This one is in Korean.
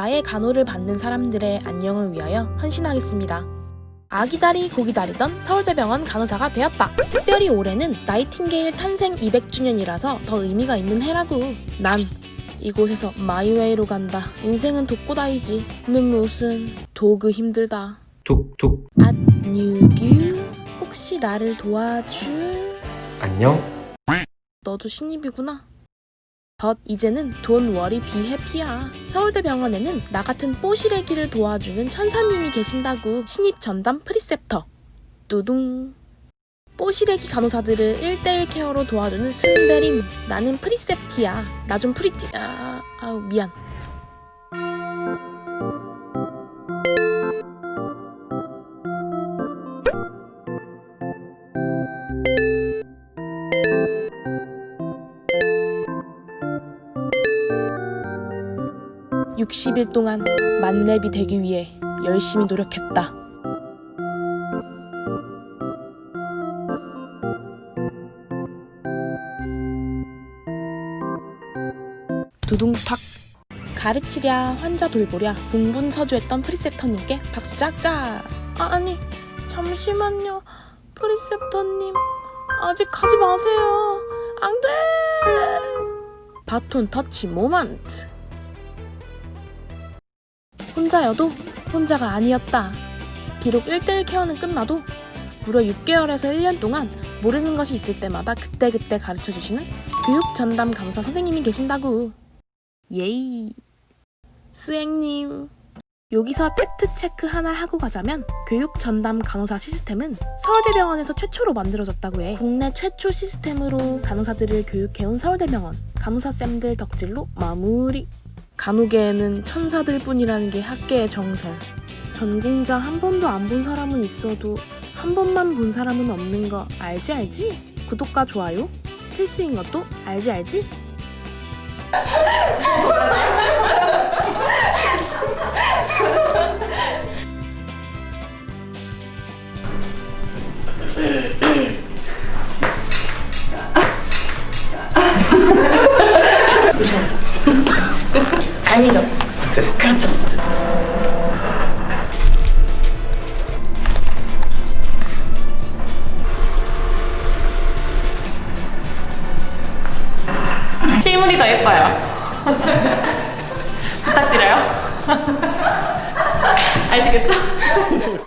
나의 간호를 받는 사람들의 안녕을 위하여 헌신하겠습니다. 아기다리 고기다리던 서울대병원 간호사가 되었다. 특별히 올해는 나이팅게일 탄생 200주년이라서 더 의미가 있는 해라고. 난 이곳에서 마이웨이로 간다. 인생은 독고다이지. 는 무슨 도그 힘들다. 툭툭 안유규 혹시 나를 도와줄? 안녕 너도 신입이구나. 덧 이제는 돈 워리 비 해피야. 서울대병원에는 나 같은 뽀시래기를 도와주는 천사님이 계신다고 신입 전담 프리셉터. 뚜둥. 뽀시래기 간호사들을 1대1 케어로 도와주는 스베림. 나는 프리셉티야. 나 좀 프리찌. 아, 아우 미안. 육십 일 동안 만렙이 되기 위해 열심히 노력했다. 두둥탁. 가르치랴 환자 돌보랴 동분서주했던 프리셉터님께 박수 짝짝. 아, 아니 잠시만요. 프리셉터님 아직 가지 마세요. 안돼! 바톤 터치 모먼트 혼자여도 혼자가 아니었다. 비록 1대1 케어는 끝나도 무려 6개월에서 1년 동안 모르는 것이 있을 때마다 그때그때 가르쳐 주시는 교육 전담 강사 선생님이 계신다고. 예이. 스앵님. 여기서 팩트 체크 하나 하고 가자면 교육 전담 간호사 시스템은 서울대병원에서 최초로 만들어졌다고 해. 국내 최초 시스템으로 간호사들을 교육해온 서울대병원. 간호사 쌤들 덕질로 마무리. 간호계에는 천사들 뿐이라는 게 학계의 정설. 전공자 한 번도 안 본 사람은 있어도 한 번만 본 사람은 없는 거 알지 알지? 구독과 좋아요 필수인 것도 알지 알지? 아니죠? 네. 그렇죠. 실물이 더 예뻐요. 부탁드려요. 아시겠죠?